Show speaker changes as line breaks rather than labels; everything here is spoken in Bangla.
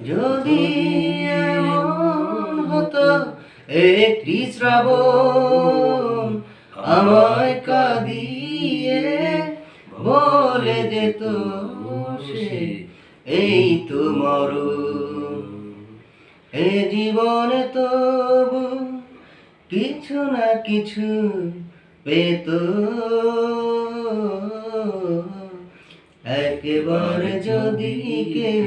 যদি এমন হতো একটি শ্রাবণ আমায় কাঁদিয়ে বলে যেত সে, এই তো মরণ এ জীবনে তবু কিছু না কিছু পেত। একেবারে যদি কেউ